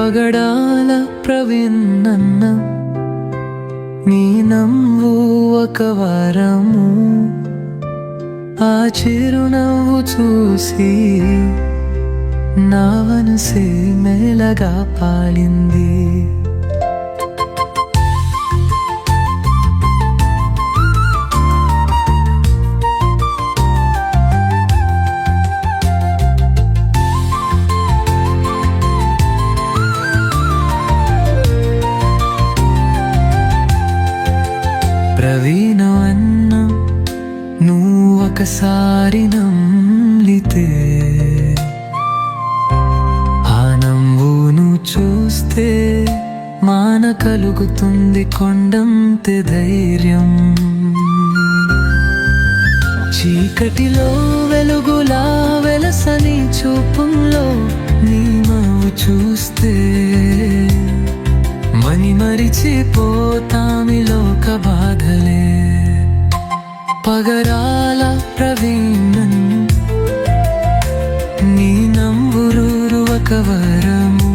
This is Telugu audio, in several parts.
పగడాల ప్రవీణన్న నీ నవ్వు ఒక వరము ఆ చిరునవ్వు చూసి నా మనసే మెలగా పాలింది. ప్రవీణవన్న నువ్వొకసారి నువ్వు ఒకసారి నమ్మితే ఆ నవ్వును చూస్తే మాన కలుగుతుంది కొండంత ధైర్యం. చీకటిలో వెలుగులా వెలసని చూపంలో నీ మావు చూస్తే మరిచిపోతామి లోక బాధలే. పగరాల ప్రవీణన్ నీ నంబురూరు ఒక వరము.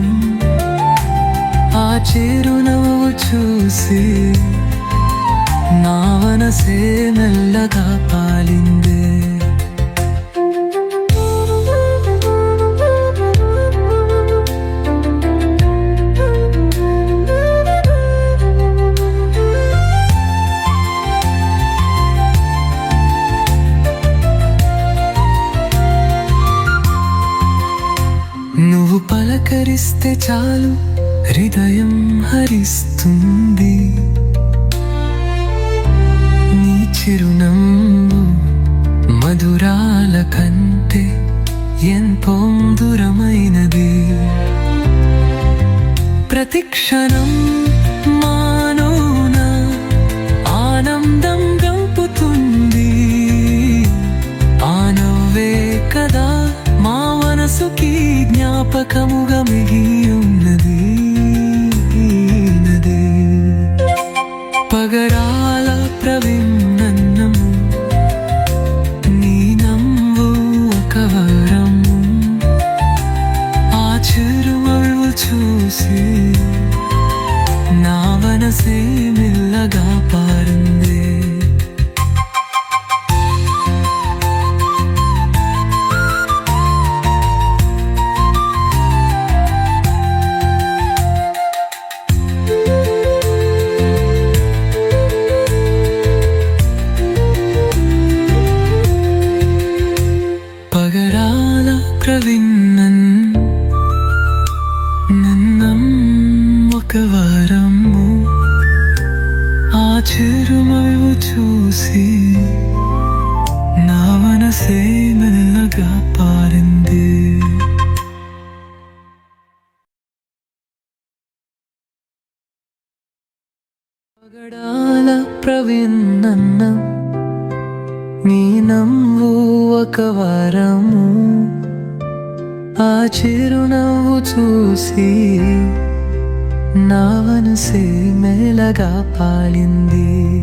ఆ చిరునవ్వు చూసి నా మనసే మెల్లగా పాలిందే. పలకరిస్తే చాలు హృదయం హరిస్తుంది. నీ చిరునవ్వు మధురాల కంటే ఎంతో దూరమైనది ప్రతిక్షణం జ్ఞాపకముగా మిగిలి ఉన్నది ఉన్నది. పగడాల ప్రవిన్నన్నము నీ నవ్వు ఒక వరము ఆ చిరుమవు చూసి నా మనసే మెల్లగా పారింది. పగడాల ప్రవిన్నన్న నీ నవ్వు ఒక వరము ఆ చిరునవ్వు చూసి నా మనసే మెలగా పాలింది.